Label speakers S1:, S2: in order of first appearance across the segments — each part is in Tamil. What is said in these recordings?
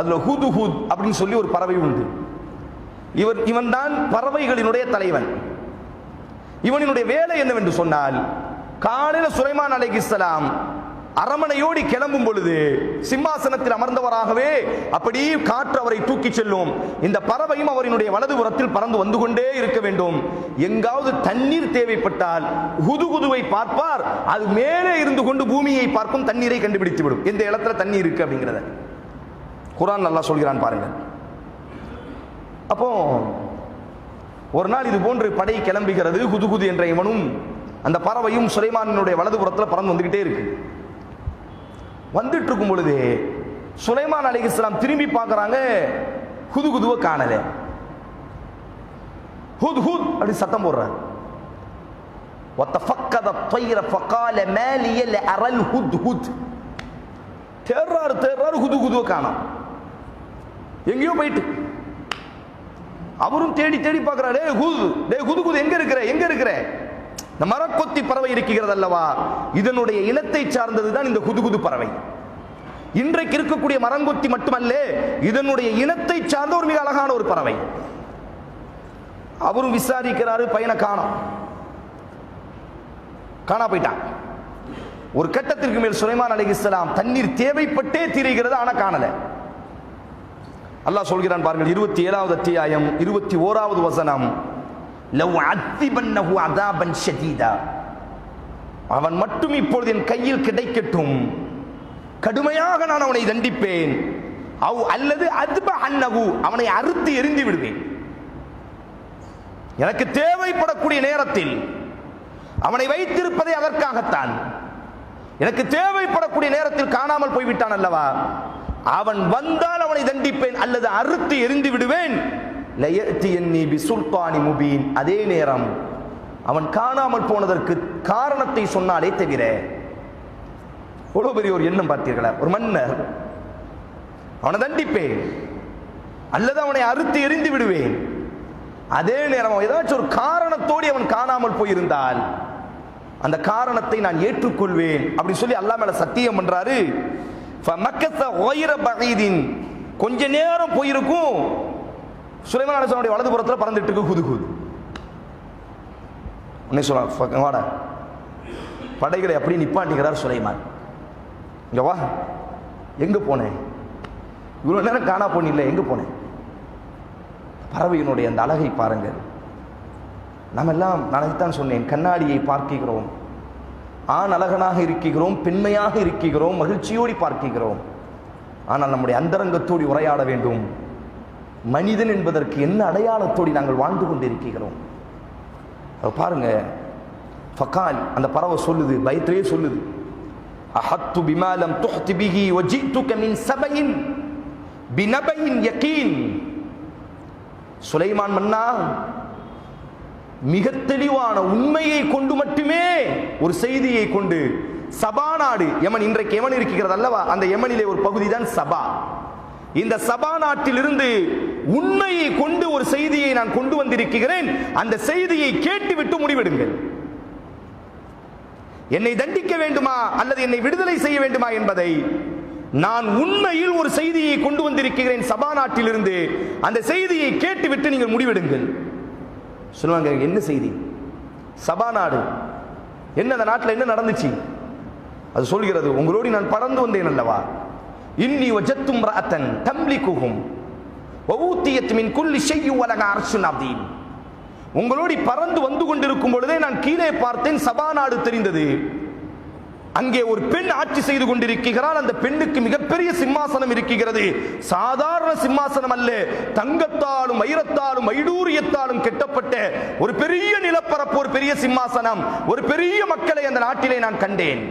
S1: அதுல ஹுது ஹுத் அப்படின்னு சொல்லி ஒரு பறவை உண்டு. இவர் இவன் தான் பறவைகளினுடைய தலைவன். இவனினுடைய வேலை என்னவென்று சொன்னால் காலையில் சுலைமான் அலைஹிஸ்ஸலாம் அரமனையோடி கிளம்பும் பொழுது சிம்மாசனத்தில் அமர்ந்தவராகவே அப்படி காற்று அவரை தூக்கி செல்லும். இந்த பறவையும் அவரினுடைய வலது புறத்தில் பறந்து வந்து கொண்டே இருக்க வேண்டும். எங்காவது தண்ணீர் தேவைப்பட்டால் குதுகுதுவை பார்ப்பார். அது மேலே இருந்து கொண்டு பூமியை பார்க்கும் தண்ணீரை கண்டுபிடித்து விடும் எந்த இடத்துல தண்ணீர் இருக்கு அப்படிங்கிறத. குரான் நல்லா சொல்கிறான் பாருங்க. அப்போ ஒரு நாள் இது போன்று படை கிளம்புகிறது குதுகுது என்ற இவனும் அந்த பறவையும் சுலைமானினுடைய வலதுபுறத்தில் பறந்து வந்துகிட்டே இருக்கு. வந்துட்டு இருக்கும் பொழுது சுலைமான் அலி இஸ்லாம் திரும்பி பார்க்குறாங்க குது குதுவை காணல. ஹுத் ஹுத் அப்படி சத்தம் போடுறாங்க. தேர்றாரு தேர்றாரு குது குதுவை காணும். எங்கேயோ போயிட்டு. அவரும் தேடி தேடி பார்க்கிறாரு. டேய் குது டே குது குது எங்க இருக்கிற எங்க இருக்கிற? இந்த மரக்கொத்தி பறவை இருக்கிறது அல்லவா இதனுடைய இனத்தை சார்ந்தது தான் இந்த குதுகுது பறவை. இன்றைக்கு இருக்கக்கூடிய மரங்கொத்தி மட்டுமல்ல இதனுடைய இனத்தை சார்ந்த ஒரு மிக அழகான ஒரு பறவை. அவரும் விசாரிக்கிறாரு பையனை காணோம். காணா போயிட்டான். ஒரு கட்டத்திற்கு மேல் சுலைமான் அலைஹிஸ்ஸலாம் தண்ணீர் தேவைப்பட்டே திரிகிறது ஆனால் காணலை. அல்லாஹ் சொல்கிறான் பாருங்கள் இருபத்தி ஏழாவது அத்தியாயம் இருபத்தி ஓராவது வசனம். லவ் அத்திபன்னஹு அதாபன் ஷதீதா. அவன் மட்டும் இப்பொழுது என் கையில் கிடைக்கட்டும். கடுமையாக நான் அவனை தண்டிப்பேன். அவ் அல்லது அதுப அன்னகு அவனை அறுத்து எரிந்து விடுவேன். எனக்கு தேவைப்படக்கூடிய நேரத்தில் அவனை வைத்திருப்பதே அதற்காகத்தான். எனக்கு தேவைப்படக்கூடிய நேரத்தில் காணாமல் போய்விட்டான் அல்லவா? அவன் வந்தால் அவனை தண்டிப்பேன் அல்லது அறுத்து எரிந்து விடுவேன். முபீன். அதே நேரம் அவன் காணாமல் போனதற்கு காரணத்தை சொன்னாலே தவிர எவ்வளவு பெரிய ஒரு எண்ணம் பார்த்தீர்களா? ஒரு மன்னர். அவனை தண்டிப்பேன். அல்லது அவனை அறுத்து எரிந்து விடுவேன். அதே நேரம் ஏதாச்சும் ஒரு காரணத்தோடு அவன் காணாமல் போயிருந்தால் அந்த காரணத்தை நான் ஏற்றுக்கொள்வேன். அப்படின்னு சொல்லி அல்லா மேல சத்தியம் பண்றாரு. கொஞ்ச நேரம் போயிருக்கும். சுலைமான் அரசனுடைய வலது புறத்தில் பறந்துட்டு இருக்கு குது குது. உன்னை சொல்ல வாடா. படைகளை அப்படி நிப்பாட்டிக்கிறார் சுலைமான். இங்க வா. எங்க போனேன் இவ்வளோ நேரம் காணா போனில்லை எங்க போனேன் பறவையினுடைய அந்த அழகை பாருங்கள். நாம் எல்லாம் நான் சொன்னேன் கண்ணாடியை பார்க்கிறோம். ஆண் அழகனாக இருக்கிறோம் பெண்மையாக இருக்கிறோம் மகிழ்ச்சியோடு பார்க்கிறோம். ஆனால் நம்முடைய அந்தரங்கத்தோடு உரையாட வேண்டும். மனிதன் என்பதற்கு என்ன அடையாளத்தோடு நாங்கள் வாழ்ந்து கொண்டிருக்கிறோம்? பாருங்க. ஃபக்கால் அந்த பறவை சொல்லுது பயத்திலே சொல்லுது. அஹத்து பிமாலம் துஹ்தி பிஹி வஜித்துக மின் சபையின் பினபையின் யகீன். சுலைமான் மன்னா மிக தெளிவான உண்மையை கொண்டு மட்டுமே ஒரு செய்தியை கொண்டு சபா நாடு எமன் இன்றைக்கு எமன் இருக்கிறது அல்லவா? அந்த யமனிலே ஒரு பகுதி தான் சபா. இந்த சபா நாட்டிலிருந்து உண்மையை கொண்டு ஒரு செய்தியை நான் கொண்டு வந்திருக்கிறேன். அந்த செய்தியை கேட்டுவிட்டு முடிவெடுங்கள். என்னை தண்டிக்க வேண்டுமா? அல்லது என்னை விடுதலை செய்ய வேண்டுமா என்பதை நான் உண்மையில் ஒரு செய்தியை கொண்டு வந்திருக்கிறேன் சபா நாட்டிலிருந்து. அந்த செய்தியை கேட்டுவிட்டு நீங்கள் முடிவெடுங்கள். சொல்லுவாங்க என்ன செய்தி? சபா நாடு. என்ன அந்த நாட்டில் என்ன நடந்துச்சு? அது சொல்கிறது உங்களோடு நான் பறந்து வந்தேன் அல்லவா? இன்னி வஜத்தும் ரத்தன் தம்பி குகும் மின் குல்லி செய்யும் உலக அரசு நாப்தீன் உங்களோடு பறந்து வந்து கொண்டிருக்கும் பொழுதே நான் கீழே பார்த்தேன் சபா நாடு தெரிந்தது. அங்கே ஒரு பெண் ஆட்சி செய்து கொண்டிருக்கிறாள். அந்த பெண்ணுக்கு மிகப்பெரிய சிம்மாசனம் இருக்கிறது. சாதாரண சிம்மாசனம் அல்ல. தங்கத்தாலும் வைரத்தாலும் வைடூரியத்தாலும் கெட்டப்பட்ட ஒரு பெரிய நிலப்பரப்பு ஒரு பெரிய சிம்மாசனம். ஒரு பெரிய மக்களை அந்த நாட்டிலே நான் கண்டேன்.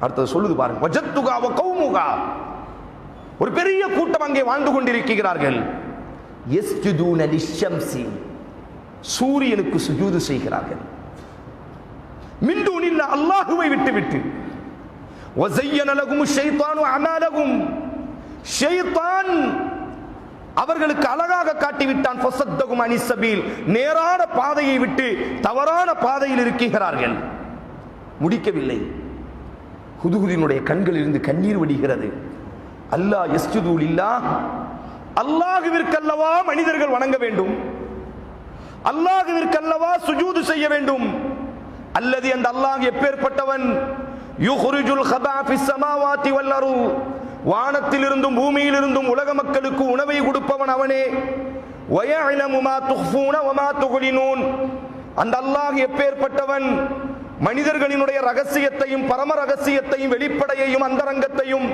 S1: அடுத்தது சொல்லுது பாருங்க. வஜத்துகா கௌமுகா. ஒரு பெரிய கூட்டம் அங்கே வாழ்ந்து கொண்டிருக்கிறார்கள். சூரியனுக்கு சுஜூது செய்கிறார்கள். மின்தூனில்ல அல்லாஹுவை விட்டு விட்டு அழகும் லகும் ஷைத்தானு அமாலகும். ஷைத்தான் அவர்களுக்கு அழகாக காட்டிவிட்டான். ஃபஸத்தகும் அனிசபீல் நேரான பாதையை விட்டு தவறான பாதையில் இருக்கிறார்கள். முடிக்கவில்லை. ஹுதுகுதினுடைய கண்களிலிருந்து கண்ணீர் வடிகிறது. அல்லாஹ் எஸ்ஜுது இல்லா அல்லாஹுவிற்கல்லவா மனிதர்கள் வணங்க வேண்டும். அல்லாஹுவிற்கல்லவா சுஜூது செய்ய வேண்டும். அல்லது அந்த அல்லாஹ் எப்பேற்பட்டவன்? யுஹ்ரிஜுல் ஹபா ஃபிஸ் ஸமாவாதி வானத்திலிருந்தும் பூமியிலிருந்தும் உலக மக்களுக்கு உணவை கொடுப்பவன் அவனே. அந்த அல்லாஹ் எப்பேற்பட்டவன்? மனிதர்களினுடைய ரகசியத்தையும் பரம ரகசியத்தையும் வெளிப்படையையும் அந்தரங்கத்தையும்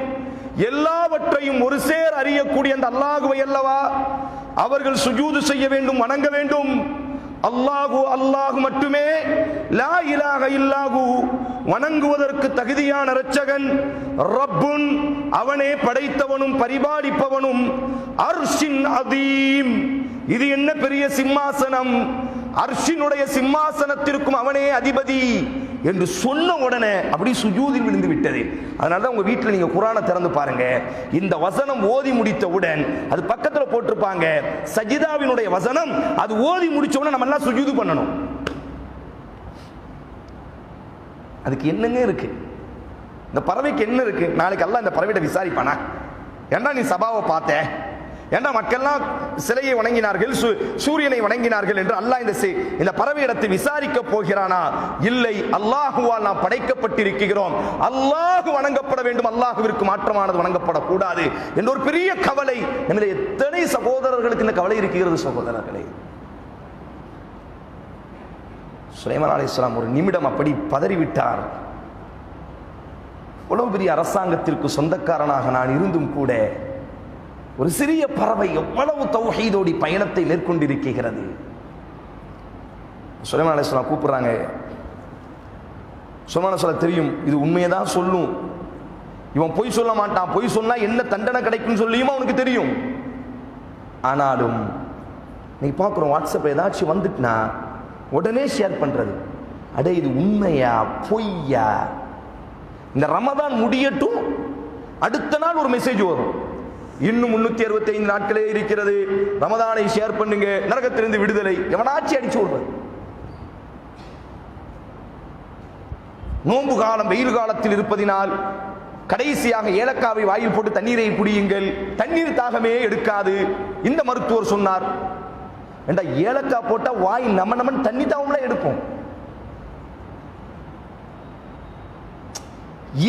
S1: எல்லாவற்றையும் ஒரு சேர் அறியக்கூடிய அந்த அல்லாஹுவை அல்லவா? அவர்கள் சுஜூது செய்ய வேண்டும் வணங்க வேண்டும். அல்லாஹு அல்லாஹு மட்டுமே லா இலாக இல்லாஹு வணங்குவதற்கு தகுதியான இரட்சகன் ரப்புன் அவனே படைத்தவனும் பரிபாலிப்பவனும் அர்ஷின் அதீம். இது என்ன பெரிய சிம்மாசனம்? அர்ஷினுடைய சிம்மாசனத்திற்கும் அவனே அதிபதி. என்று சொன்ன உடனே அப்படி சுஜூதில் விழுந்து விட்டது. அதனால தான் உங்க வீட்டில் நீங்க குரானை திறந்து பாருங்க. இந்த வசனம் ஓதி முடித்தவுடன் அது பக்கத்துல போட்டிருப்பாங்க. சஜிதாவினுடைய வசனம் அது ஓதி முடிச்ச உடனே நம்ம எல்லாம் சுஜூது பண்ணணும். அதுக்கு என்னங்க இருக்கு? இந்த பறவைக்கு என்ன இருக்கு? நாளைக்கு எல்லாம் இந்த பறவையிட்ட விசாரிப்பானா? ஏன்னா நீ சபாவை பார்த்த? ஏன்னா மக்கள்லாம் சிலையை வணங்கினார்கள் சு- சூரியனை வணங்கினார்கள் என்று அல்லாஹ் இந்த சி- இந்த பறவையிடத்தை விசாரிக்க போகிறானா? இல்லை அல்லாஹுவால் நாம் படைக்கப்பட்டிருக்கிறோம். அல்லாஹு வணங்கப்பட வேண்டும் அல்லாஹுவிற்கு மாற்றமானது வணங்கப்படக்கூடாது என்ற ஒரு பெரிய கவலை. என்ற எத்தனை சகோதரர்களுக்கு இந்த கவலை இருக்கிறது சகோதரர்களே? சுலைமன் அலி இஸ்லாம் ஒரு நிமிடம் அப்படி பதறிவிட்டார். இவ்வளவு பெரிய அரசாங்கத்திற்கு சொந்தக்காரனாக நான் இருந்தும் கூட ஒரு சிறிய பறவை எவ்வளவு தௌஹீதோடி பயணத்தை மேற்கொண்டிருக்கிறது? சுலைமான் அலைஹிஸ்ஸலாம் கூப்பிடுறாங்க. சுலைமான சொல்ல தெரியும் இது உண்மையை தான் சொல்லும். இவன் பொய் சொல்ல மாட்டான். பொய் சொன்னா என்ன தண்டனை கிடைக்கும் சொல்லியும் அவனுக்கு தெரியும். ஆனாலும் நீ பார்க்குறோம் வாட்ஸ்அப் ஏதாச்சும் வந்துட்டுனா உடனே ஷேர் பண்றது. அடே இது உண்மையா? பொய்யா? இந்த ரமதான் முடியட்டும் அடுத்த நாள் ஒரு மெசேஜ் வரும். இன்னும் முன்னூத்தி அறுபத்தி ஐந்து நாட்களே இருக்கிறது. ரமதானை ஷேர் பண்ணுங்க. நரகத்திலிருந்து விடுதலை. எவனாச்சி அடிச்சு விடுறது? நோன்பு காலம் வெயில் காலத்தில் இருப்பதினால் கடைசியாக ஏலக்காவை வாயில் போட்டு தண்ணீரை குடியுங்கள் தண்ணீர் தாகமே எடுக்காது. இந்த மருத்துவர் சொன்னார். ஏண்டா ஏலக்காய் போட்டால் வாய் நம்ம நம்ம தண்ணி தாகம்ல எடுக்கும்.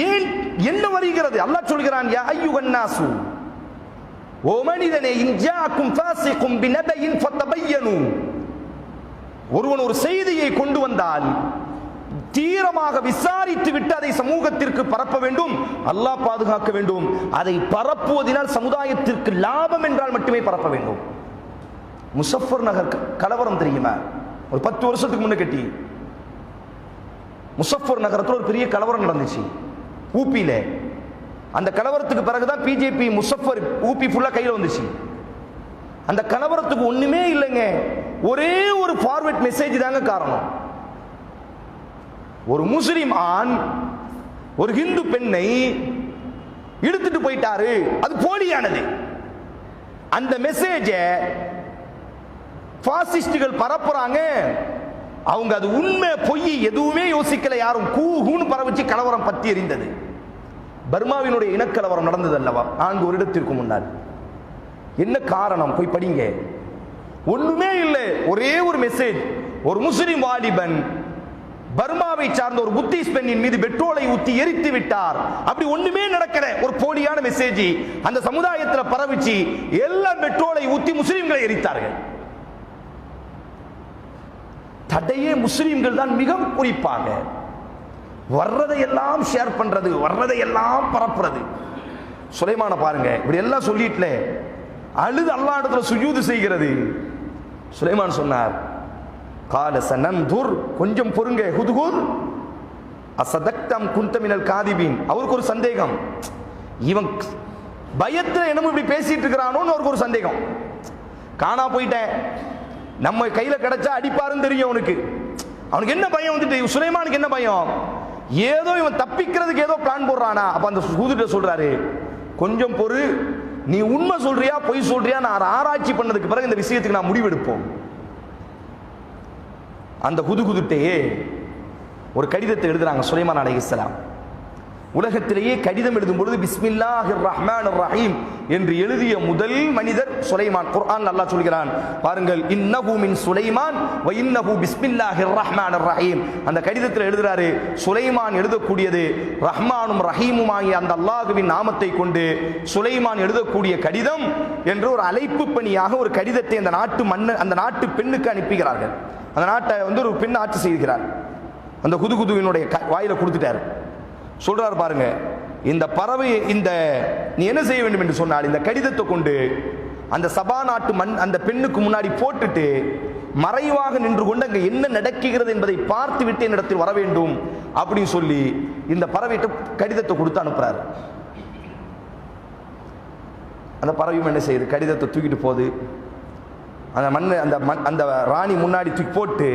S1: ஏன் என்ன வருகிறது? அல்லாஹ் சொல்கிறான் யா ஐயுகன்னாசு ஓ மனிதனே இன்ஜாக்கும் ஃபாசிக்கும் பினபையின் ஃபத்தபையனு. ஒருவன் ஒரு செய்தியை கொண்டு வந்தால் தீரமாக விசாரித்து விட்டு அதை சமூகத்திற்கு பரப்ப வேண்டும் அல்லாஹ் பாதுகாக்க வேண்டும். அதை பரப்புவதனால் சமுதாயத்திற்கு லாபம் என்றால் மட்டுமே பரப்ப வேண்டும். முசஃபர் நகர் கலவரம் தெரியுமா? ஒரு பத்து வருஷத்துக்கு முன்ன கட்டி. முசஃபர் நகரத்தில் ஒரு பெரிய கலவரம் நடந்துச்சு. ஊப்பியில. அந்த கலவரத்துக்கு பிறகுதான் பிஜேபி முசஃபர் ஊபி ஃபுல்லா கையில் வந்துச்சு. அந்த கலவரத்துக்கு ஒண்ணுமே இல்லைங்க. ஒரே ஒரு ஃபார்வர்ட் மெசேஜ் தாங்க காரணம். ஒரு முஸ்லிம் ஆண் ஒரு ஹிந்து பெண்ணை இழுத்துட்டு போயிட்டாரு. அது போலியானது. அந்த மெசேஜை பாசிஸ்டுகள் பரப்புறாங்க. அவங்க அது உண்மை பொய் எதுவுமே யோசிக்கல யாரும். கூ கூன்னு பரவச்சு கலவரம் பத்தி எறிந்தது பர்மாவினுடைய இனக்கலவரம் நடந்தது அல்லவா நான்கு வருடத்திற்கு முன்னால். என்ன காரணம்? போய் படிங்க. ஒண்ணுமே இல்லை. ஒரே ஒரு மெசேஜ் ஒரு முஸ்லிம் வாலிபன் பர்மாவை சார்ந்த ஒரு புத்திஸ் பெண்ணின் மீது பெட்ரோலை ஊத்தி எரித்து விட்டார். அப்படி ஒண்ணுமே நடக்கல. ஒரு போலியான மெசேஜ் அந்த சமுதாயத்தில் பரவிச்சு எல்லா பெட்ரோலை ஊத்தி முஸ்லிம்களை எரித்தார்கள். தடையே முஸ்லிம்கள் தான் மிக குறிப்பாக. வர்றதையெல்லாம் ஷேர் பண்றது வர்றதையெல்லாம் பரப்புறது. சுலைமான பாருங்க இப்படி எல்லாம் சொல்லிட்டல அழுது அல்லா இடத்துல சுயூது செய்கிறது. சுலைமான் சொன்னார் கால சனந்தூர் கொஞ்சம் பொறுங்க ஹுதுகுர் அசதக்தம் குந்தமினல் காதிபீன். அவருக்கு ஒரு சந்தேகம். இவன் பயத்தில் என்னமோ இப்படி பேசிட்டு இருக்கிறானோன்னு அவருக்கு ஒரு சந்தேகம். காணா போயிட்டேன். நம்ம கையில் கிடைச்சா அடிப்பாருன்னு தெரியும் அவனுக்கு. அவனுக்கு என்ன பயம் வந்துட்டு சுலைமானுக்கு என்ன பயம்? ஏதோ இவன் தப்பிக்கிறதுக்கு ஏதோ பிளான் போடுறானா. அப்ப அந்த சூதுட்ட சொல்றாரு கொஞ்சம் பொறு. நீ உண்மை சொல்றியா பொய் சொல்றியா நான் ஆராய்ச்சி பண்ணதுக்கு பிறகு இந்த விஷயத்துக்கு நான் முடிவெடுப்போம். அந்த குதுகுதுட்டையே ஒரு கடிதத்தை எழுதுறாங்க சுலைமான் அலைஹிஸ்ஸலாம் உலகத்திலேயே கடிதம் எழுதும் பொழுது பிஸ்மில்லாஹிர் ரஹ்மான் ரஹீம் என்று எழுதிய முதல் மனிதர் சுலைமான். குர்ஆன் அல்லாஹ் சொல்கிறான் பாருங்கள் இன்னஹு மின் சுலைமான் வ இன்னஹு பிஸ்மில்லாஹிர் ரஹ்மான் ரஹீம் அந்த கடிதத்தில் எழுதுறாரு சுலைமான் எழுதக்கூடியது ரஹ்மானும் ரஹீமும் ஆகிய அந்த அல்லாஹுவின் நாமத்தை கொண்டு சுலைமான் எழுதக்கூடிய கடிதம் என்று ஒரு அழைப்பு பணியாக ஒரு கடிதத்தை அந்த நாட்டு மன்னர் அந்த நாட்டு பெண்ணுக்கு அனுப்புகிறார்கள். அந்த நாட்டை வந்து ஒரு பெண் ஆட்சி செய்கிறார். அந்த குதுகுதுவினுடைய க- வாயில கொடுத்துட்டாரு. சொல்றார் பாருங்க. இந்த பறவை இந்த நீ என்ன செய்ய வேண்டும் என்று சொன்னால் இந்த கடிதத்தை கொண்டு அந்த சபா நாட்டு மண் அந்த பெண்ணுக்கு முன்னாடி போட்டுட்டு மறைவாக நின்று கொண்டு அங்கே என்ன நடக்குகிறது என்பதை பார்த்து விட்டு என்னிடத்தில் வர வேண்டும் அப்படின்னு சொல்லி இந்த பறவைகிட்ட கடிதத்தை கொடுத்து அனுப்புறாரு. அந்த பறவையும் என்ன செய்யுது? கடிதத்தை தூக்கிட்டு போகுது. அந்த மண் அந்த மண் அந்த ராணி முன்னாடி தூக்கி போட்டு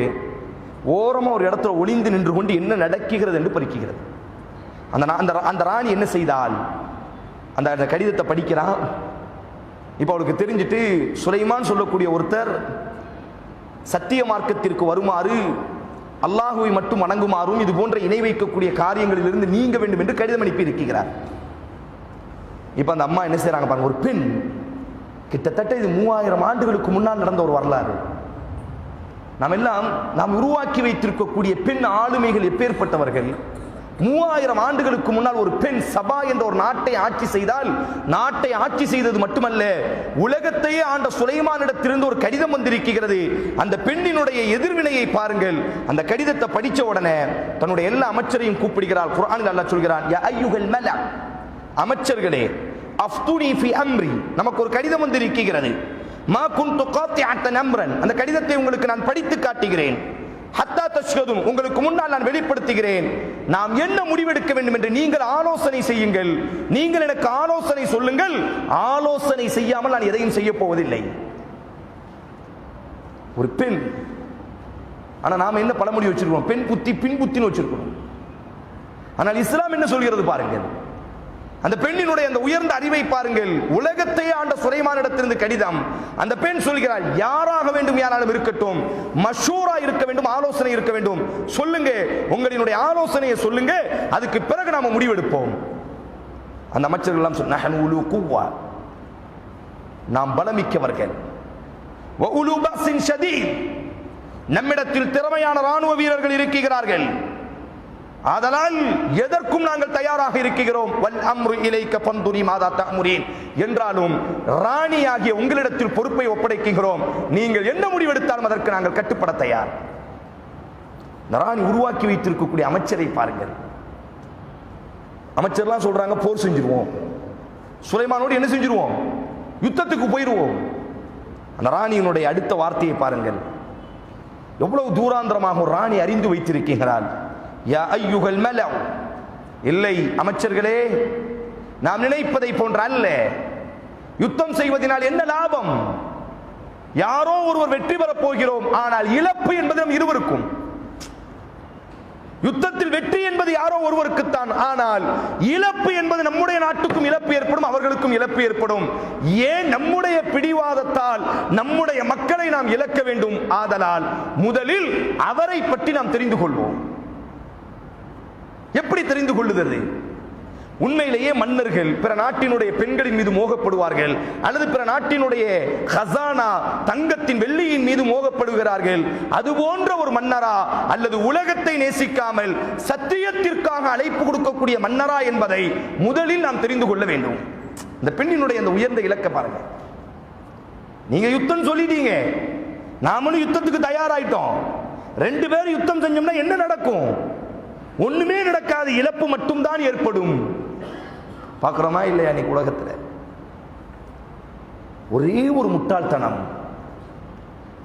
S1: ஓரமாக ஒரு இடத்துல ஒளிந்து நின்று கொண்டு என்ன நடக்குகிறது என்று பறிக்கிறது. அந்த அந்த ரா- அந்த ராணி என்ன செய்தால் அந்த அந்த கடிதத்தை படிக்கிறான். இப்போ அவளுக்கு தெரிஞ்சிட்டு சுலைமான் சொல்லக்கூடிய ஒருத்தர் சத்திய மார்க்கத்திற்கு வருமாறு அல்லாஹுவை மட்டும் வணங்குமாறும் இது போன்ற இணை வைக்கக்கூடிய காரியங்களிலிருந்து நீங்க வேண்டும் என்று கடிதம் அனுப்பி இருக்கிறார் இப்போ அந்த அம்மா என்ன செய்கிறாங்க பாருங்க ஒரு பெண் கிட்டத்தட்ட இது மூவாயிரம் ஆண்டுகளுக்கு முன்னால் நடந்த ஒரு வரலாறு. நாம் எல்லாம் நாம் உருவாக்கி வைத்திருக்கக்கூடிய பெண் ஆளுமைகள் எப்பேற்பட்டவர்கள்? மூவாயிரம் ஆண்டுகளுக்கு முன்னால் ஒரு பெண் சபா என்ற ஒரு நாட்டை ஆட்சி செய்தால் நாட்டை ஆட்சி செய்தது மட்டுமல்ல உலகத்தையே ஆண்ட சுலைமானிடத்திலிருந்து ஒரு கடிதம் வந்திருக்கிறது. அந்த பெண்ணினுடைய எதிர்வினையை பாருங்கள். அந்த கடிதத்தை படித்த உடனே தன்னுடைய எல்லா அமைச்சரையும் கூப்பிடுகிறாள். குர்ஆனில் அல்லா சொல்கிறான் யா அமைச்சர்களே அஃப்துனி ஃபி அம்ரி. நமக்கு ஒரு கடிதம் வந்து இருக்கிறது மா குன்து காத்திஅத்தன் அம்ரன். அந்த கடிதத்தை உங்களுக்கு நான் படித்து காட்டுகிறேன். ஹத்தா உங்களுக்கு முன்னால் நான் வெளிப்படுத்துகிறேன். நாம் என்ன முடிவெடுக்க வேண்டும் என்று நீங்கள் ஆலோசனை செய்யுங்கள். நீங்கள் எனக்கு ஆலோசனை சொல்லுங்கள். ஆலோசனை செய்யாமல் நான் எதையும் செய்ய போவதில்லை. ஒரு பெண். ஆனா நாம என்ன பழமொழி வச்சிருக்கோம் பெண் புத்தி பின் புத்தின்னு வச்சிருக்கோம் ஆனால் இஸ்லாம் என்ன சொல்கிறது பாருங்கள். அந்த பெண்ணினுடைய அந்த உயர்ந்த அறிவை பாருங்கள். உலகத்தை ஆண்ட சுரைமானிடத்திலிருந்து கடிதம். அந்த பெண் சொல்கிறாள் யாராக வேண்டும் யாராலும் இருக்கட்டும். மஷூரா இருக்க வேண்டும் ஆலோசனை இருக்க வேண்டும். சொல்லுங்க உங்களினுடைய ஆலோசனையை சொல்லுங்க. அதுக்கு பிறகு நாம முடிவெடுப்போம். அந்த அமைச்சர்கள் எல்லாம் சொன்ன உலு நாம் பலமிக்கவர்கள். "வ உலு நம்மிடத்தில் திறமையான ராணுவ வீரர்கள் இருக்கிறார்கள். ஆதலால் எதற்கும் நாங்கள் தயாராக இருக்கிறோம். வல் அம்ரு இலைக்க பந்துரி மாதா தமுரீன் என்றாலும் ராணியாகிய உங்களிடத்தில் பொறுப்பை ஒப்படைக்கிறோம் நீங்கள் என்ன முடிவெடுத்தாலும் அதற்கு நாங்கள் கட்டுப்பட தயார். இந்த ராணி உருவாக்கி வைத்திருக்கக்கூடிய அமைச்சரை பாருங்கள். அமைச்சர்லாம் சொல்றாங்க போர் செஞ்சிருவோம். சுலைமானோடு என்ன செஞ்சிருவோம்? யுத்தத்துக்கு போயிருவோம். அந்த ராணியினுடைய அடுத்த வார்த்தையை பாருங்கள். எவ்வளவு தூராந்திரமாக ராணி அறிந்து வைத்திருக்கிறாள். யா ஐயுகல் மலவ் இல்லை அமைச்சர்களே நாம் நினைப்பதை போன்ற அல்ல யுத்தம் செய்வதனால் என்ன லாபம் யாரோ ஒருவர் வெற்றி பெறப் போகிறோம் ஆனால் இழப்பு என்பது நம் இருவருக்கும் யுத்தத்தில் வெற்றி என்பது யாரோ ஒருவருக்குத்தான் ஆனால் இழப்பு என்பது நம்முடைய நாட்டுக்கும் இழப்பு ஏற்படும் அவர்களுக்கும் இழப்பு ஏற்படும் ஏன் நம்முடைய பிடிவாதத்தால் நம்முடைய மக்களை நாம் இழக்க வேண்டும் ஆதலால் முதலில் அவரை பற்றி நாம் தெரிந்து கொள்வோம் எப்படி தெரிந்து கொள்ளுகிறது? உண்மையிலேயே மன்னர்கள் பிற நாட்டினுடைய பெண்களின் மீது மோகப்படுவார்கள் அல்லது பிற நாட்டினுடைய ஹசானா தங்கத்தின் வெள்ளியின் மீது மோகப்படுகிறார்கள். அது போன்ற ஒரு மன்னரா அல்லது உலகத்தை நேசிக்காமல் சத்தியத்திற்காக அழைப்பு கொடுக்கக்கூடிய மன்னரா என்பதை முதலில் நாம் தெரிந்து கொள்ள வேண்டும். இந்த பெண்ணினுடைய அந்த உயர்ந்த இலக்க பாருங்க. நீங்க யுத்தம் சொல்லிட்டீங்க. நாமளும் யுத்தத்துக்கு தயாராயிட்டோம். ரெண்டு பேரும் யுத்தம் செஞ்சோம்னா என்ன நடக்கும்? ஒண்ணுமே நடக்காது இழப்பு மட்டும்தான் ஏற்படும். பார்க்குறோமா இல்லையா இன்னைக்கு உலகத்தில்? ஒரே ஒரு முட்டாள்தனம்.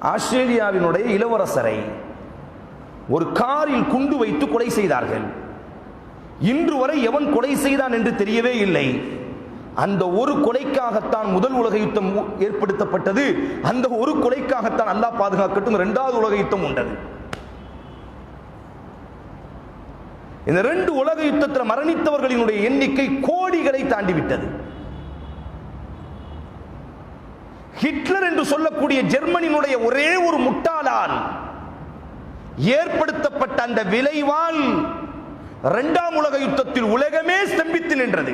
S1: ஆஸ்திரேலியாவினுடைய இளவரசரை ஒரு காரில் குண்டு வைத்து கொலை செய்தார்கள். இன்று வரை எவன் கொலை செய்தான் என்று தெரியவே இல்லை. அந்த ஒரு கொலைக்காகத்தான் முதல் உலக யுத்தம் ஏற்படுத்தப்பட்டது. அந்த ஒரு கொலைக்காகத்தான் அல்லாஹ் பாதுகாக்கட்டும். இரண்டாவது உலக யுத்தம் உண்டது. இந்த ரெண்டு உலக யுத்தத்தில் மரணித்தவர்களினுடைய எண்ணிக்கை கோடிகளை தாண்டிவிட்டது. ஹிட்லர் என்று சொல்லக்கூடிய ஜெர்மனியினுடைய ஒரே ஒரு முட்டாளால் ஏற்படுத்தப்பட்ட அந்த விளைவால் இரண்டாம் உலக யுத்தத்தில் உலகமே ஸ்தம்பித்து நின்றது.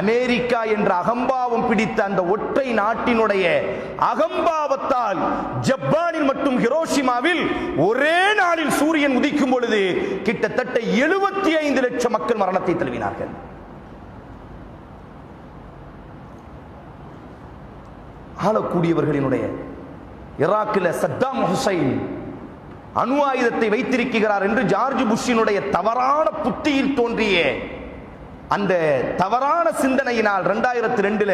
S1: அமெரிக்கா என்ற அகம்பாவம் பிடித்த அந்த ஒற்றை நாட்டினுடைய அகம்பாவத்தால் ஜப்பானில் மற்றும் ஹிரோஷிமாவில் ஒரே நாளில் சூரியன் உதிக்கும் பொழுது கிட்டத்தட்ட எழுபத்தி ஐந்து லட்சம் மக்கள் மரணத்தை தழுவினார்கள். ஆளக்கூடியவர்களினுடைய ஈராக்கில் சத்தாம் ஹுசைன் அணு ஆயுதத்தை வைத்திருக்கிறார் என்று ஜார்ஜ் புஷ்ஷினுடைய தவறான புத்தியில் தோன்றிய அந்த தவறான சிந்தனையினால் ரெண்டாயிரத்தி ரெண்டுல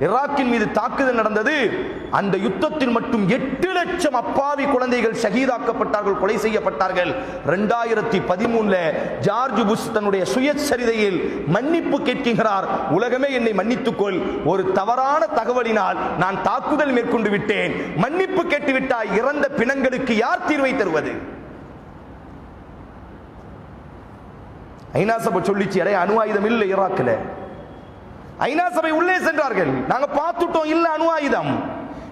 S1: ஈராக்கின் மீது தாக்குதல் நடந்தது. அந்த யுத்தத்தில் மட்டும் எட்டு லட்சம் அப்பாவி குழந்தைகள் ஷகீதாக்கப்பட்டார்கள் கொலை செய்யப்பட்டார்கள். ரெண்டாயிரத்தி பதிமூணுல ஜார்ஜ் புஷ் தன்னுடைய சுயசரிதையில் மன்னிப்பு கேட்கிறார். உலகமே என்னை மன்னித்துக்கொள். ஒரு தவறான தகவலினால் நான் தாக்குதல் மேற்கொண்டு விட்டேன். மன்னிப்பு கேட்டுவிட்டால் இறந்த பிணங்களுக்கு யார் தீர்வை தருவது? ஐநா சபை சொல்லிச்சு அடைய அணு ஆயுதம் இல்லை ஈராக்கில் ஐநா சபை உள்ளே சென்றார்கள். நாங்கள் பார்த்துட்டோம் இல்லை அணு ஆயுதம்.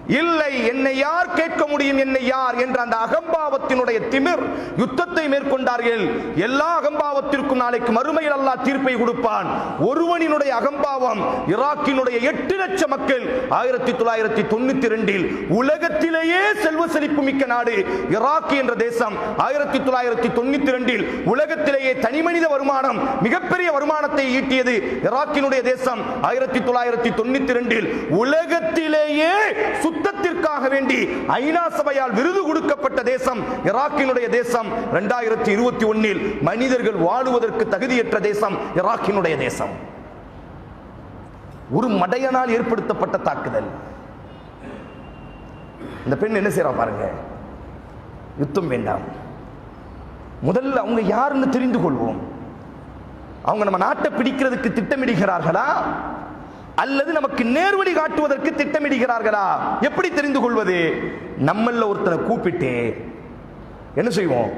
S1: இல்லை என்னை யார் கேட்க முடியும் என்னை யார் என்ற அந்த அகம்பாவத்தினுடைய திமிர் யுத்தத்தை மேற்கொண்டார்கள். எல்லா அகம்பாவத்திற்கும் நாளைக்கு மறுமையில் அல்லாஹ் தீர்ப்பை கொடுப்பான். ஒருவனினுடைய அகம்பாவம் ஈராக்கினுடைய எட்டு லட்சம் மக்கள் ஆயிரத்தி தொள்ளாயிரத்தி தொண்ணூத்தி ரெண்டில் உலகத்திலேயே செல்வ செழிப்பு மிக்க நாடு ஈராக் என்ற தேசம். ஆயிரத்தி தொள்ளாயிரத்தி தொண்ணூத்தி ரெண்டில் உலகத்திலேயே தனிமனித வருமானம் மிகப்பெரிய வருமானத்தை ஈட்டியது ஈராக்கினுடைய தேசம். ஆயிரத்தி தொள்ளாயிரத்தி தொண்ணூத்தி ரெண்டில் உலகத்திலேயே யுத்தத்திற்காக வேண்டி ஐநா சபையால் விருது கொடுக்கப்பட்ட தேசம் ஈராக்கினுடைய தேசம். இரண்டாயிரத்தி இருபத்தி ஒன்னில் மனிதர்கள் வாழுவதற்கு தகுதியற்ற தேசம் ஈராக்கினுடைய தேசம். ஒரு மடையனால் ஏற்படுத்தப்பட்ட தாக்குதல். இந்த பெண் என்ன செய்யறா பாருங்க? யுத்தம் வேண்டாம். முதல்ல அவங்க யாருன்னு தெரிந்து கொள்வோம். அவங்க நம்ம நாட்டை பிடிக்கிறதுக்கு திட்டமிடுகிறார்களா? அல்லது நமக்கு நேர்வழி காட்டுவதற்கு திட்டமிடுகிறார்களா? எப்படி தெரிந்து கொள்வது? நம்மள ஒருத்தனை கூப்பிட்டு என்ன செய்வோம்?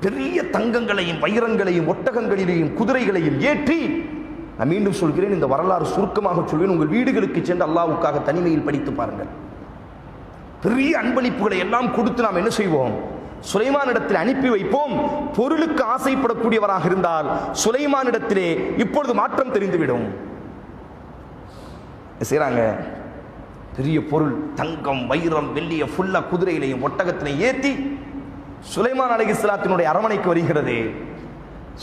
S1: பெரிய தங்கங்களையும் வைரங்களையும் ஒட்டகங்களிலேயும் குதிரைகளையும் ஏற்றி நான் மீண்டும் சொல்கிறேன் இந்த வரலாறு சுருக்கமாக சொல்வேன். உங்கள் வீடுகளுக்கு சென்று அல்லாவுக்காக தனிமையில் படித்து பாருங்கள். பெரிய அன்பளிப்புகளை எல்லாம் கொடுத்து நாம் என்ன செய்வோம்? சுலைமானிடத்தில் அனுப்பி வைப்போம். பொருளுக்கு ஆசைப்படக்கூடியவராக இருந்தால் சுலைமானிடத்திலே இப்பொழுது மாற்றம் தெரிந்துவிடும். செய்கிறாங்க பெரிய பொருள் தங்கம் வைரம் வெள்ளிய ஃபுல்லாக குதிரையிலையும் ஒட்டகத்திலையும் ஏற்றி சுலைமான் அலைகிஸ்லாத்தினுடைய அரவணைக்கு வருகிறது.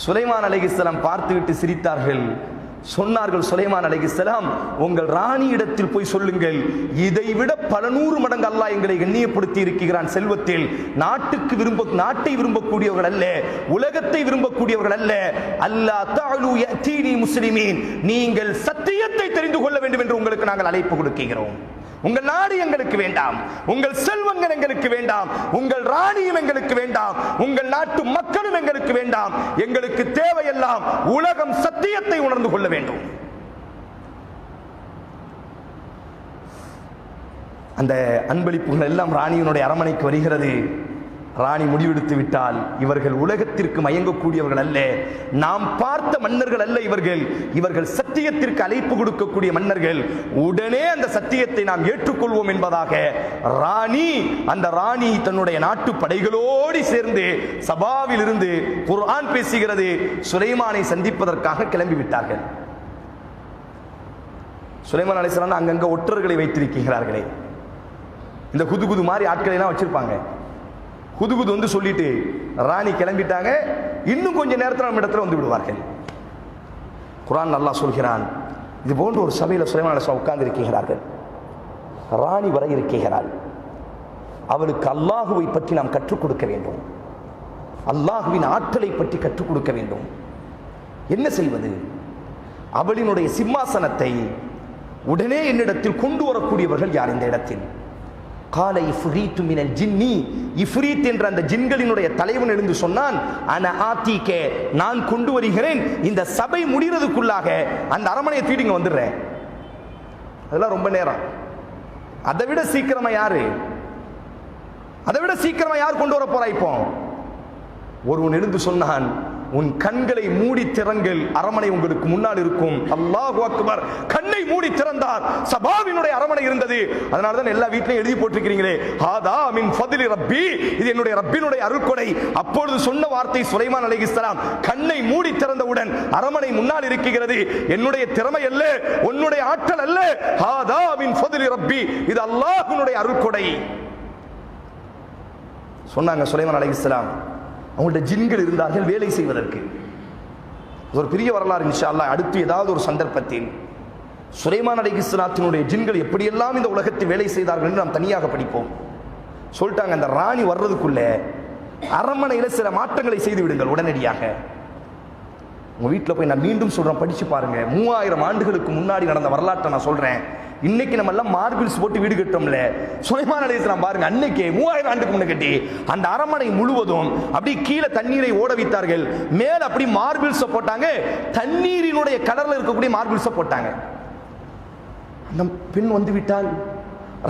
S1: சுலைமான் அலைகிஸ்லாம் பார்த்துவிட்டு சிரித்தார்கள். சொன்னார்கள் சுலைமான் அலைகிஸ்லாம் உங்கள் ராணி இடத்தில் போய் சொல்லுங்கள். இதைவிட பல நூறு மடங்கு அல்லாஹ் எங்களை எண்ணியப்படுத்தி இருக்கிறான் செல்வத்தில். நாட்டுக்கு விரும்ப நாட்டை விரும்பக்கூடியவர்கள் அல்ல உலகத்தை விரும்பக்கூடியவர்கள் அல்ல. அல்லாஹ் தாலு முஸ்லிமீன் நீங்கள் சத்தியத்தை தெரிந்து கொள்ள வேண்டும் என்று உங்களுக்கு நாங்கள் அழைப்பு கொடுக்கிறோம். உங்கள் நாடு எங்களுக்கு வேண்டாம். உங்கள் செல்வங்கள் எங்களுக்கு வேண்டாம். உங்கள் ராணியும் எங்களுக்கு வேண்டாம். உங்கள் நாட்டு மக்களும் எங்களுக்கு வேண்டாம். எங்களுக்கு தேவையெல்லாம் உலகம் சத்தியத்தை உணர்ந்து கொள்ள வேண்டும். அந்த அன்பளிப்புகள் எல்லாம் ராணியினுடைய அரமனைக்கு வருகிறது. ராணி முடிவெடுத்து விட்டால் இவர்கள் உலகத்திற்கு மயங்கக்கூடியவர்கள் அல்ல. நாம் பார்த்த மன்னர்கள் அல்ல இவர்கள். இவர்கள் சத்தியத்திற்கு அழைப்பு கொடுக்கக்கூடிய மன்னர்கள். உடனே அந்த சத்தியத்தை நாம் ஏற்றுக்கொள்வோம் என்பதாக ராணி அந்த ராணி தன்னுடைய நாட்டு படைகளோடு சேர்ந்து சபாவில் இருந்து குர்ஆன் பேசுகிறது. சுலைமானை சந்திப்பதற்காக கிளம்பிவிட்டார்கள். சுலைமான் அலிஸ்லான் அங்கங்க ஒற்றர்களை வைத்திருக்கிறார்களே. இந்த குது குது மாதிரி ஆட்களை எல்லாம் வச்சிருப்பாங்க. குதுகுது வந்து சொல்லிட்டு ராணி கிளம்பிட்டாங்க. இன்னும் கொஞ்ச நேரத்தில் நம்ம இடத்துல வந்து விடுவார்கள். குரான் நல்லா சொல்கிறான் இது போன்ற ஒரு சபையில் சுலைமான் உட்கார்ந்து இருக்கிறார்கள். ராணி வர இருக்கிறாள். அவளுக்கு அல்லாஹுவை பற்றி நாம் கற்றுக் கொடுக்க வேண்டும். அல்லாஹுவின் ஆற்றலை பற்றி கற்றுக் கொடுக்க வேண்டும். என்ன செய்வது? அவளினுடைய சிம்மாசனத்தை உடனே என்னிடத்தில் கொண்டு வரக்கூடியவர்கள் யார் இந்த இடத்தில்? கால இஃப்ரீத்து மினல் ஜின்னி. இஃப்ரீத் என்ற அந்த ஜின்களினுடைய தலைவன் எழுந்து சொன்னான் அன ஆத்திகே நான் கொண்டு வருகிறேன். இந்த சபை முடிகிறதுக்குள்ளாக அந்த அரமனையை தீடிங்க வந்துடுறேன் அதெல்லாம் ரொம்ப நேரம். அதை விட சீக்கிரமா யாரு? அதை விட சீக்கிரமா யார் கொண்டு வர போறா இப்போ? ஒருவன் எழுந்து சொன்னான் உன் கண்களை மூடி திறங்கள் அரமனை உங்களுக்கு முன்னால் இருக்கும். அல்லாஹு அக்பர் கண்ணை மூடி திறந்தார். சபாவினுடைய அரமனை இருந்தது. அதனால தான் எல்லா வீட்லயும் எழுதி போட்டிருக்கிறீங்களே. ஹாதா மின் ஃபதிலி ரப்பி. இது என்னுடைய ரப்பினுடைய அருள்கொடை. அப்பொழுது சொன்ன வார்த்தை சுலைமான் அலைஹிஸ்ஸலாம் கண்ணை மூடி திறந்தவுடன் அரமனை முன்னால் இருக்கிறது. என்னுடைய திறமை அல்ல உன்னுடைய ஆற்றல் அல்ல. ஹாதா மின் ஃபதிலி ரப்பி. இது அல்லாஹ்வினுடைய அருள்கொடை. சொன்னாங்க சுலைமான் அலைஹிஸ்ஸலாம் அவங்கள்ட்ட ஜின்கள் இருந்தார்கள் வேலை செய்வதற்கு. ஒரு பெரிய வரலாறு இன்ஷா அல்லாஹ் அடுத்து ஏதாவது ஒரு சந்தர்ப்பத்தில் சுலைமான் அலைஹிஸ்ஸலாத்தினுடைய ஜின்கள் எப்படியெல்லாம் இந்த உலகத்தில் வேலை செய்தார்கள் என்று நாம் தனியாக படிப்போம். சொல்லிட்டாங்க அந்த ராணி வர்றதுக்குள்ளே அரண்மனையில் சில மாற்றங்களை செய்து விடுங்கள் உடனடியாக. உங்கள் வீட்டில் போய் நான் மீண்டும் சொல்கிறேன் படித்து பாருங்கள் மூவாயிரம் ஆண்டுகளுக்கு முன்னாடி நடந்த வரலாற்றை நான் சொல்கிறேன் இன்னைக்கு நம்ம எல்லாம் மார்பிள்ஸ் போட்டு வீடு கட்டோம்ல சுலைமான் அலைஹிஸ்ஸலாம் பாருங்க அன்னைக்கு மூவாயிரம் ஆண்டுக்கு முன்ன கட்டி அந்த அரண்மனை முழுவதும் அப்படி கீழே தண்ணீரை ஓட வைத்தார்கள். மேல அப்படி மார்பிள்ஸ் போட்டாங்க. தண்ணீரினுடைய கடல்ல இருக்கக்கூடிய மார்பிள்ஸ் போட்டாங்க. அந்த பெண் வந்து விட்டால்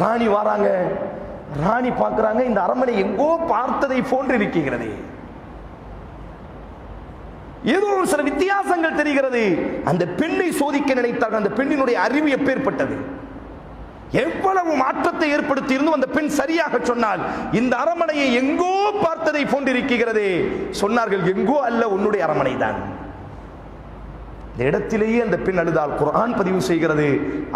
S1: ராணி வாராங்க. ராணி பார்க்குறாங்க இந்த அரண்மனை எங்கோ பார்த்ததை போன்று இருக்கிறது. ஏதோ ஒரு சில வித்தியாசங்கள் தெரிகிறது. அந்த பெண்ணை சோதிக்க நினைத்தார்கள். அந்த பெண்ணினுடைய அறிவு எப்பேற்பட்டது? எவ்வளவு மாற்றத்தை ஏற்படுத்தி இருந்தும் அந்த பெண் சரியாக சொன்னால் இந்த அரமனையை எங்கோ பார்த்ததை போன்றிருக்கிறது. சொன்னார்கள் எங்கோ அல்ல உன்னுடைய அரமனை தான் இந்த இடத்திலேயே அந்த பெண் அழுதால் குரான் பதிவு செய்கிறது.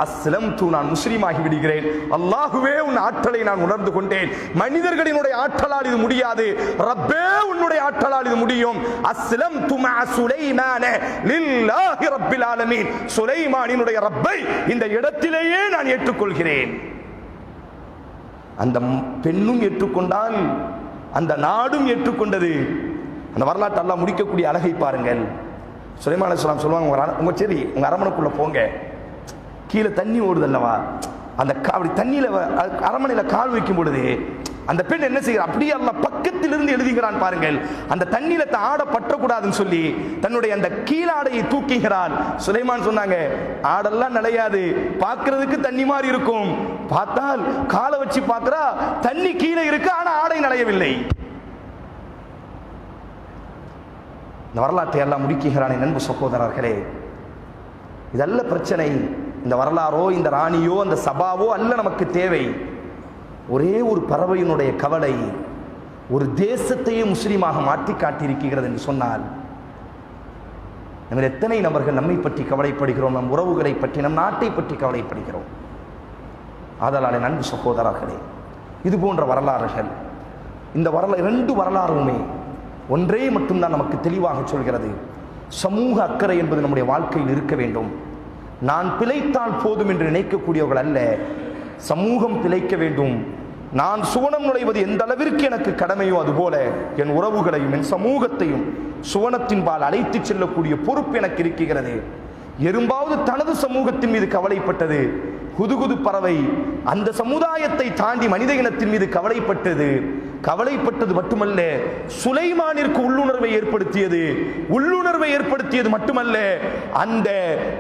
S1: அஸ்லம் தூ நான் முஸ்லீமாகி விடுகிறேன். அல்லாஹுவே உன் ஆற்றலை நான் உணர்ந்து கொண்டேன். மனிதர்களினுடைய ஆற்றலால் இது முடியாது. ரப்பே உன்னுடைய ஆற்றலால் இது முடியும். அஸ்லம் துமா சுலைமான லில்லாஹி ரப்பில் ஆலமீன். சுலைமானினுடைய ரப்பை இந்த இடத்திலேயே நான் ஏற்றுக்கொள்கிறேன். அந்த பெண்ணும் ஏற்றுக்கொண்டால் அந்த நாடும் ஏற்றுக்கொண்டது. அந்த வரலாற்று அல்லாஹ் முடிக்கக்கூடிய அழகை பாருங்கள். சுலைமான் அலுவலாம் சொல்லுவாங்க உங்கள் உங்கள் சரி உங்கள் அரமனைக்குள்ள போங்க. கீழே தண்ணி ஓடுது அல்லவா அந்த கா- அப்படி தண்ணியில் வ- கால் வைக்கும் பொழுது அந்த பெண் என்ன செய்கிறார் அப்படியே அல்ல பக்கத்திலிருந்து எழுதுகிறான் பாருங்கள். அந்த தண்ணியில த- ஆடை பற்றக்கூடாதுன்னு சொல்லி தன்னுடைய அந்த கீழாடையை தூக்குகிறாள். சுலைமான் சொன்னாங்க ஆடெல்லாம் நிலையாது. பார்க்கறதுக்கு தண்ணி மாதிரி இருக்கும். பார்த்தால் காலை வச்சு பார்க்குறா தண்ணி கீழே இருக்கு ஆனால் ஆடை நனையவில்லை இந்த வரலாற்றை எல்லாம் முடிக்குகிறான் என் அன்பு சகோதரர்களே. இதல்ல பிரச்சனை இந்த வரலாறோ இந்த ராணியோ அந்த சபாவோ அல்ல நமக்கு தேவை. ஒரே ஒரு பறவையினுடைய கவலை ஒரு தேசத்தையே முஸ்லீமாக மாற்றி காட்டியிருக்கிறது என்று சொன்னால் நம்ம எத்தனை நபர்கள் நம்மை பற்றி கவலைப்படுகிறோம் நம் உறவுகளை பற்றி நம் நாட்டை பற்றி கவலைப்படுகிறோம். ஆதலாலே நண்பு சகோதரர்களே இது போன்ற வரலாறுகள் இந்த வரலாறு ரெண்டு வரலாறுமே ஒன்றே மட்டும்தான் நமக்கு தெளிவாக சொல்கிறது. சமூக அக்கறை என்பது நம்முடைய வாழ்க்கையில் இருக்க வேண்டும். நான் பிழைத்தால் போதும் என்று நினைக்கக்கூடியவர்கள் அல்ல. சமூகம் பிழைக்க வேண்டும். நான் சுவனம் நுழைவது எந்த அளவிற்கு எனக்கு கடமையோ அதுபோல என் உறவுகளையும் என் சமூகத்தையும் சுவனத்தின் பால் அழைத்துச் செல்லக்கூடிய பொறுப்பு எனக்கு இருக்கிறது. எறும்பாவது தனது சமூகத்தின் மீது கவலைப்பட்டது. குதுகுது பறவை அந்த சமுதாயத்தை தாண்டி மனித இனத்தின் மீது கவலைப்பட்டது. கவலைப்பட்டது மட்டுமல்ல சுலைமானிற்கு உள்ளுணர்வை ஏற்படுத்தியது உள்ளுணர்வை ஏற்படுத்தியது மட்டுமல்ல அந்த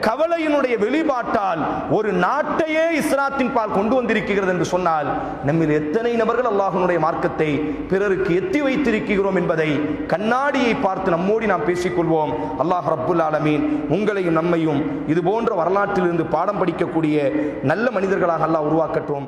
S1: கவலையினுடைய வெளிப்பாட்டால் ஒரு நாட்டையே இஸ்லாத்தின் பால் கொண்டு வந்திருக்கிறது என்று சொன்னால் நம்மில் எத்தனை நபர்கள் அல்லாஹனுடைய மார்க்கத்தை பிறருக்கு எத்தி வைத்திருக்கிறோம் என்பதை கண்ணாடியை பார்த்து நம்மோடி நாம் பேசிக்கொள்வோம். அல்லாஹ் ரப்புல் ஆலமீன் உங்களையும் நம்மையும் இது போன்ற வரலாற்றிலிருந்து பாடம் படிக்கக்கூடிய நல்ல மனிதர்களாக அல்லாஹ் உருவாக்கட்டும்.